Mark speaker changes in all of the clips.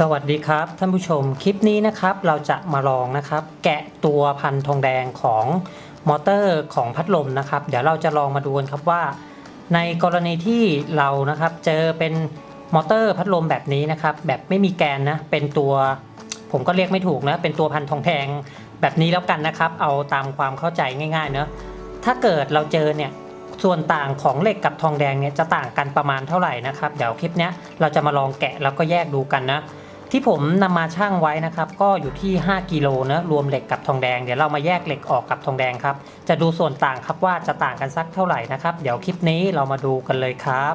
Speaker 1: สวัสดีครับท่านผู้ชมคลิปนี้นะครับเราจะมาลองนะครับ แกะตัวพันทองแดงของมอเตอร์ของพัดลมนะครับ เดี๋ยวเราจะลองมาดูกันครับว่า ในกรณีที่เรานะครับเจอเป็นมอเตอร์พัดลมแบบนี้นะครับ แบบไม่มีแกนนะเป็นตัว ผมก็เรียกไม่ถูกนะเป็นตัวพันทองแดงแบบนี้แล้วกันนะครับ เอาตามความเข้าใจง่ายๆเนอะถ้าเกิดเราเจอเนี่ยส่วนต่างของเหล็กกับทองแดงเนี่ยจะต่างกันประมาณเท่าไหร่นะครับ เดี๋ยวคลิปเนี้ยเราจะมาลองแกะแล้วก็แยกดูกันนะ ที่ผมนำมาชั่งไว้นะครับ ก็อยู่ที่ 5กิโลนะรวมเหล็กกับทองแดงเดี๋ยวเรามาแยกเหล็กออกกับทองแดงครับ จะดูส่วนต่างครับว่าจะต่างกันสักเท่าไหร่นะครับ เดี๋ยวคลิปนี้เรามาดูกันเลยครับ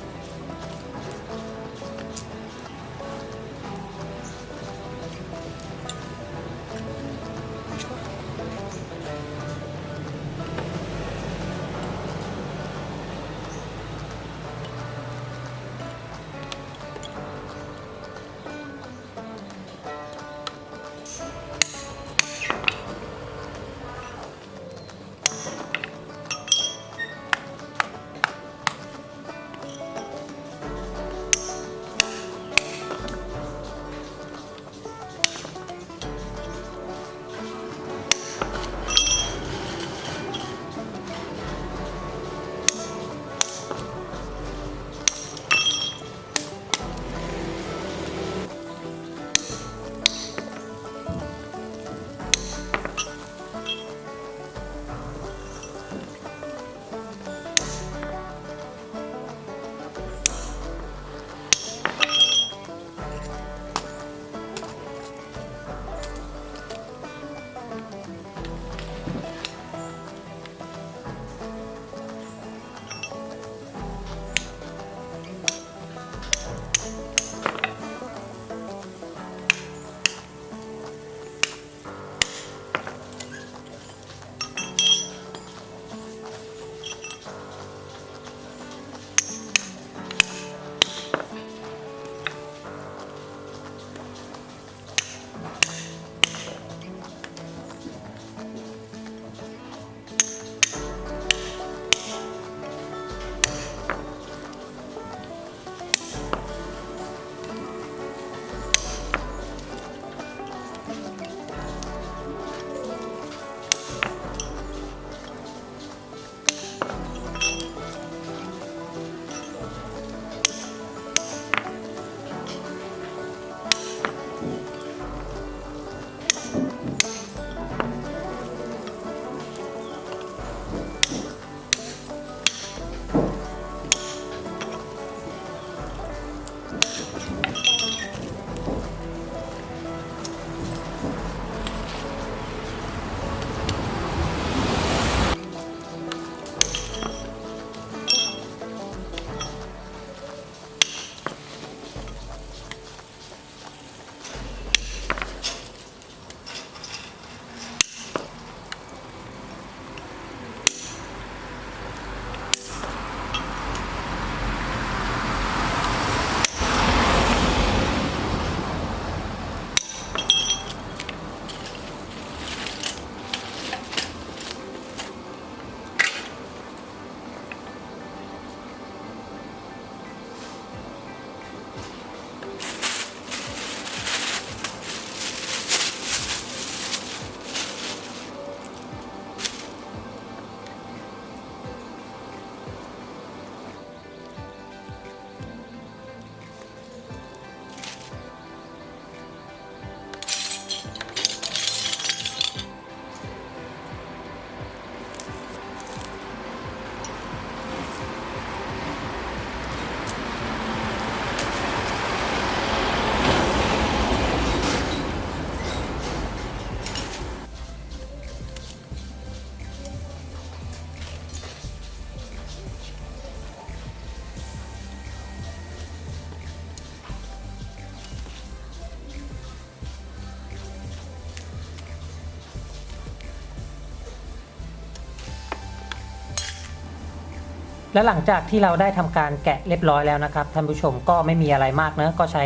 Speaker 1: และหลังจากที่เราได้ทำการแกะเรียบร้อยแล้วนะครับท่านผู้ชมก็ไม่มีอะไรมากเนะก็ใช้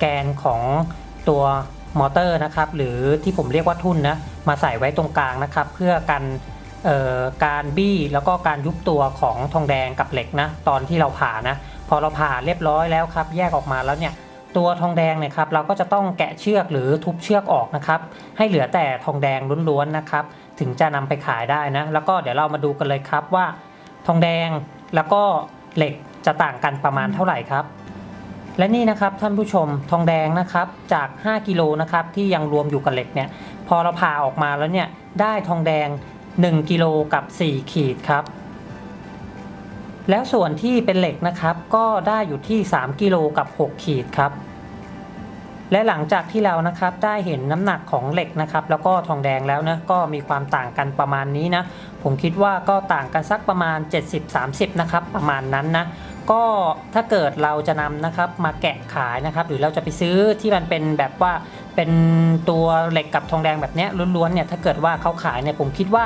Speaker 1: แกนของตัวมอเตอร์นะครับหรือที่ผมเรียกว่าทุ่นนะมาใส่ไว้ตรงกลางนะครับ เพื่อกันการบี้แล้วก็การยุบตัวของทองแดงกับเหล็กนะตอนที่เราผ่านะพอเราผ่าเรียบร้อยแล้วครับ แยกออกมาแล้วเนี่ยตัวทองแดงเนี่ยครับเราก็จะต้องแกะเชือกหรือทุบเชือกออกนะครับ ให้เหลือแต่ทองแดงล้วนๆนะครับ ถึงจะนำไปขายได้นะ แล้วก็เดี๋ยวเรามาดูกันเลยครับว่า ทองแดง แล้วก็เหล็กจะต่างกันประมาณเท่าไหร่ครับ และนี่นะครับท่านผู้ชมทองแดงนะครับจาก 5 กิโลนะครับที่ยังรวมอยู่กับเหล็กเนี่ยพอเราผ่าออกมาแล้วเนี่ยได้ทองแดง 1 กิโลกับ 4 ขีดครับ แล้วส่วนที่เป็นเหล็กนะครับก็ได้อยู่ที่ 3 กิโลกับ 6 ขีดครับ และหลังจากที่เรานะครับได้เห็นน้ำหนักของเหล็กนะครับแล้วก็ทองแดงแล้วนะก็มีความต่างกันประมาณนี้นะผมคิดว่าก็ต่างกันสักประมาณ 70-30 นะครับประมาณนั้นนะก็ถ้าเกิดเราจะนำนะครับมาแกะขายนะครับ หรือเราจะไปซื้อที่มันเป็นแบบว่าเป็นตัวเหล็กกับทองแดงแบบเนี้ยล้วนๆเนี่ยถ้าเกิดว่าเขาขายเนี่ยผมคิดว่า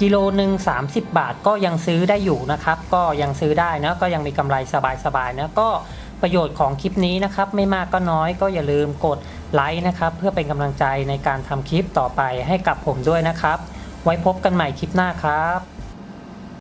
Speaker 1: กิโลหนึ่ง30 บาทก็ยังซื้อได้อยู่นะครับ ก็ยังซื้อได้นะก็ยังมีกำไรสบายๆนะก็ ประโยชน์ของคลิปนี้นะครับ ไม่มากก็น้อยก็อย่าลืมกดไลค์นะครับ เพื่อเป็นกำลังใจในการทำคลิปต่อไปให้กับผมด้วยนะครับ ไว้พบกันใหม่คลิปหน้าครับ